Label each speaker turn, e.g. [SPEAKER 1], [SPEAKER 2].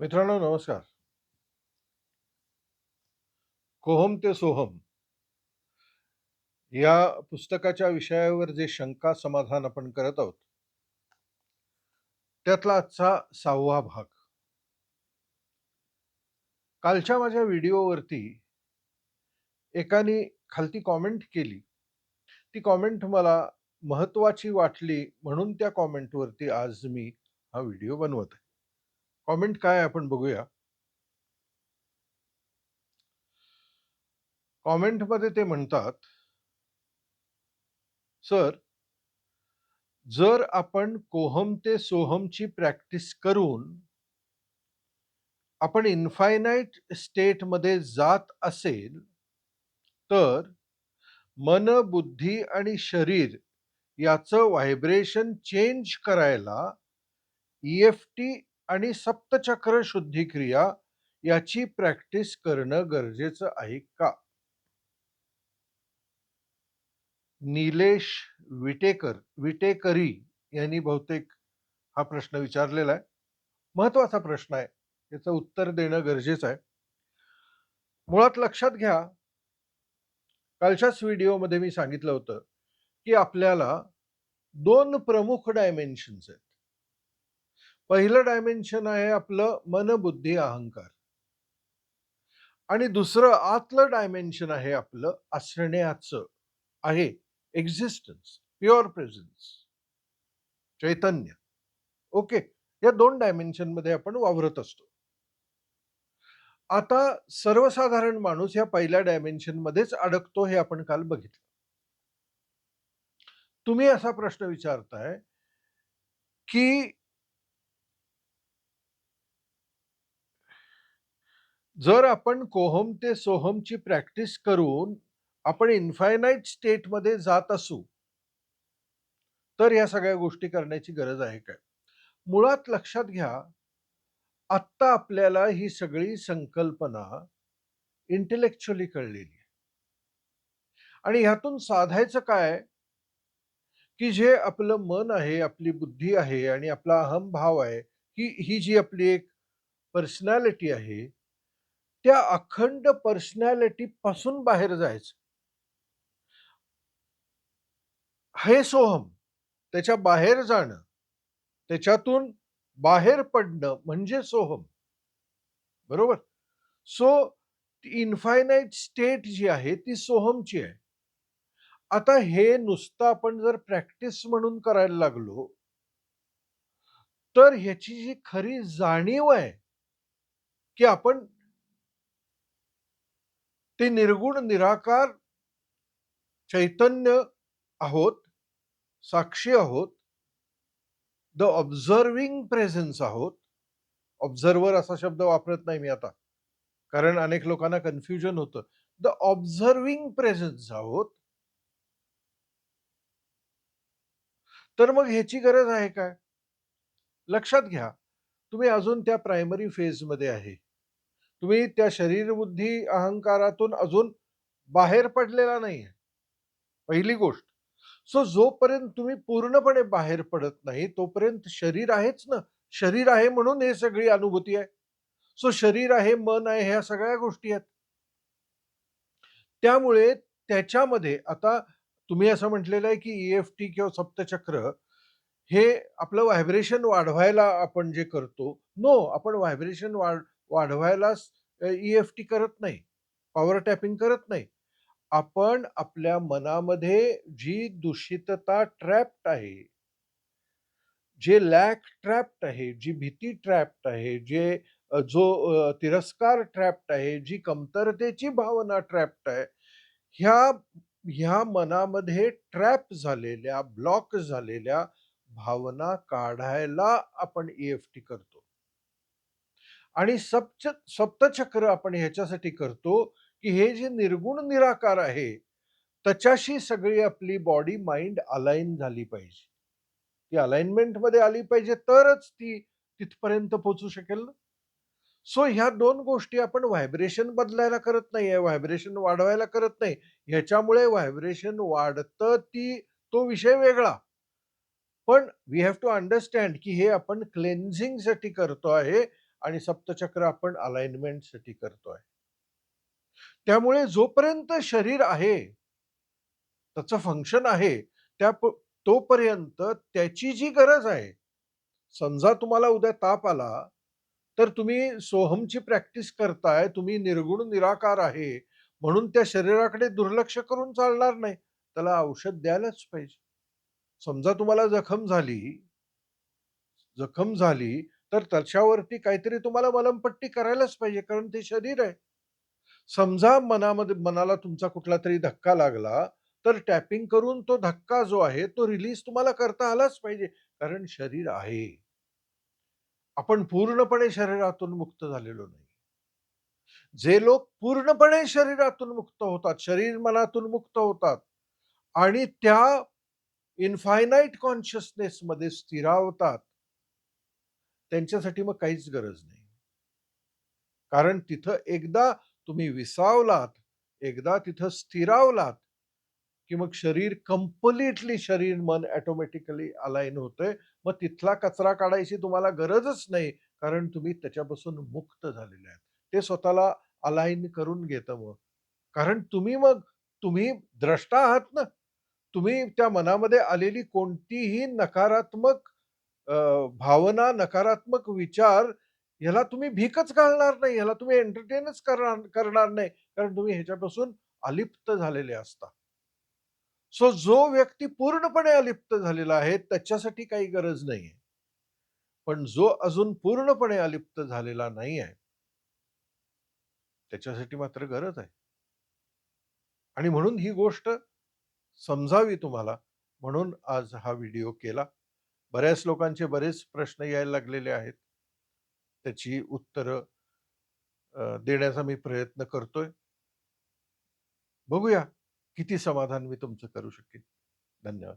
[SPEAKER 1] मित्रांनो नमस्कार. कोहम ते सोहम या पुस्तकाच्या विषयावर जे शंका समाधान आपण करत आहोत त्यातला आजचा सहावा भाग. कालच्या माझ्या व्हिडिओवरती एकाने खालती कॉमेंट केली. ती कॉमेंट मला महत्वाची वाटली म्हणून त्या कॉमेंटवरती आज मी हा व्हिडिओ बनवत आहे. कॉमेंट काय आपण बघूया. कॉमेंटमध्ये ते म्हणतात सर जर आपण कोहम ते सोहमची प्रॅक्टिस करून आपण इन्फायनाईट स्टेटमध्ये जात असेल तर मन, बुद्धी आणि शरीर याचं व्हायब्रेशन चेंज करायला ई एफ टी आणि सप्तचक्र शुद्धिक्रिया याची प्रॅक्टिस करणं गरजेचं आहे का? निलेश विटेकर विटेकरी यांनी बहुतेक हा प्रश्न विचारलेला आहे. महत्त्वाचा प्रश्न आहे. याचं उत्तर देणं गरजेचं आहे. मुळात लक्षात घ्या कालच्याच व्हिडिओमध्ये मी सांगितलं होतं, की आपल्याला दोन प्रमुख डायमेन्शन्स आहेत. पहिलं डायमेन्शन आहे आपलं मन, बुद्धी, अहंकार. आणि दुसरं आतलं डायमेन्शन आहे आपलं असण्याचं आहे एक्झिस्टन्स, प्युअर प्रेझेन्स. चैतन्य. ओके. या दोन डायमेन्शनमध्ये आपण वावरत असतो. आता सर्वसाधारण माणूस या पहिल्या डायमेन्शन मध्येच अडकतो हे आपण काल बघितलं. तुम्ही असा प्रश्न विचारताय की जर आपण कोहम ते सोहमची प्रॅक्टिस करून आपण इन्फायनाईट स्टेटमध्ये जात असू तर या सगळ्या गोष्टी करण्याची गरज आहे काय? मुळात लक्षात घ्या आत्ता आपल्याला ही सगळी संकल्पना इंटेलेक्च्युअली कळलेली आणि ह्यातून साधायचं काय? की जे आपलं मन आहे, आपली बुद्धी आहे आणि आपला अहमभाव आहे, ही ही जी आपली एक पर्सनॅलिटी आहे, त्या अखंड पर्सनॅलिटी पासून बाहेर जायचं. हे सोहम. त्याच्या बाहेर जाणं, त्याच्यातून बाहेर पडणं म्हणजे सोहम. बरोबर? सो इन्फायनाईट स्टेट जी आहे ती सोहमची आहे. आता हे नुसतं आपण जर प्रॅक्टिस म्हणून करायला लागलो तर ह्याची जी खरी जाणीव आहे, की आपण ते निर्गुण निराकार चैतन्य आहोत, साक्षी आहोत. द ऑब्झर्विंग प्रेझेन्स आहोत. ऑब्झर्वर असा शब्द वापरत नाही मी आता. कारण अनेक लोकांना कन्फ्युजन होतं. द ऑब्झर्विंग प्रेझेन्स आहोत. तर मग ह्याची गरज आहे काय? लक्षात घ्या, तुम्ही अजून त्या प्रायमरी फेजमध्ये आहे. तुम्ही त्या शरीर, बुद्धी, अहंकारातून अजून बाहेर पडलेला नाही पहिली गोष्ट. सो जोपर्यंत तुम्ही पूर्णपणे बाहेर पडत नाही, तोपर्यंत शरीर आहेच ना. शरीर आहे म्हणून हे सगळी अनुभूती आहे. सो शरीर आहे, मन आहे, ह्या सगळ्या गोष्टी आहेत. त्यामुळे त्याच्यामध्ये आता तुम्ही असं म्हटलेलं आहे, की ई एफ टी किंवा सप्तचक्र हे आपलं व्हायब्रेशन वाढवायला आपण जे करतो. नो, आपण व्हायब्रेशन वाढ वाढवायला ईएफटी करत नाही. पॉवर टॅपिंग करत नाही. आपण आपल्या मनामध्ये जी दूषितता ट्रॅप्ड आहे, जे लॅक ट्रॅप्ड आहे, जी भीती ट्रॅप्ड आहे, जे जो तिरस्कार ट्रॅप्ड आहे, जी कमतरतेची भावना ट्रॅप्ड आहे, ह्या ह्या मनामध्ये ट्रॅप झालेल्या, ब्लॉक झालेल्या भावना काढायला आपण ईएफटी करतो. आणि सप्च सप्तचक्र आपण ह्याच्यासाठी करतो, की हे जे निर्गुण निराकार आहे, त्याच्याशी सगळी आपली बॉडी, माइंड अलाइन झाली पाहिजे. ती अलाइनमेंटमध्ये आली पाहिजे तरच ती तिथपर्यंत पोहोचू शकेल ना. सो ह्या दोन गोष्टी आपण व्हायब्रेशन बदलायला करत नाहीये, व्हायब्रेशन वाढवायला करत नाही. ह्याच्यामुळे व्हायब्रेशन वाढतं ती तो विषय वेगळा. पण वी हॅव टू अंडरस्टँड की हे आपण क्लेन्झिंगसाठी करतो आहे आणि सप्तचक्र आपण अलाइनमेंटसाठी करतोय. त्यामुळे जोपर्यंत शरीर आहे, त्याचं फंक्शन आहे, त्या तोपर्यंत त्याची जी गरज आहे, समजा तुम्हाला उद्या ताप आला, तर तुम्ही सोहमची प्रॅक्टिस करताय, तुम्ही निर्गुण निराकार आहे, म्हणून त्या शरीराकडे दुर्लक्ष करून चालणार नाही. त्याला औषध द्यायलाच पाहिजे. समजा तुम्हाला जखम झाली जखम झाली, तर त्याच्यावरती काहीतरी तुम्हाला मलमपट्टी करायलाच पाहिजे, कारण ते शरीर आहे. समजा मनामध्ये मनाला तुमचा कुठला तरी धक्का लागला, तर टॅपिंग करून तो धक्का जो आहे, तो रिलीज तुम्हाला करता आलाच पाहिजे, कारण शरीर आहे. आपण पूर्णपणे शरीरातून मुक्त झालेलो नाही. जे लोक पूर्णपणे शरीरातून मुक्त होतात, शरीर मनातून मुक्त होतात आणि त्या इन्फायनाईट कॉन्शियसनेसमध्ये स्थिरावतात त्यांच्यासाठी मग काहीच गरज नाही. कारण तिथं एकदा तुम्ही विसावलात, एकदा तिथं स्थिरावलात, की मग शरीर कम्प्लिटली शरीर मन ऑटोमॅटिकली अलाइन होतंय. मग तिथला कचरा काढायची तुम्हाला गरजच नाही, कारण तुम्ही त्याच्यापासून मुक्त झालेले आहेत. ते स्वतःला अलाइन करून घेतं मग. कारण तुम्ही मग तुम्ही द्रष्टा आहात ना. तुम्ही त्या मनामध्ये आलेली कोणतीही नकारात्मक भावना, नकारात्मक विचार ह्याला तुम्ही भीकच घालणार नाही. ह्याला तुम्ही एंटरटेनच करणार करणार नाही. कारण तुम्ही ह्याच्यापासून अलिप्त झालेले असता. सो जो व्यक्ती पूर्णपणे अलिप्त झालेला आहे, त्याच्यासाठी काही गरज नाहीये. पण जो अजून पूर्णपणे अलिप्त झालेला नाही आहे त्याच्यासाठी मात्र गरज आहे. आणि म्हणून ही गोष्ट समजावी तुम्हाला, म्हणून आज हा व्हिडिओ केला. बऱ्याच लोकांचे बरेच प्रश्न यायला लागलेले आहेत. त्याची उत्तरं देण्याचा मी प्रयत्न करतोय. बघूया किती समाधान मी तुमचं करू शकेन. धन्यवाद.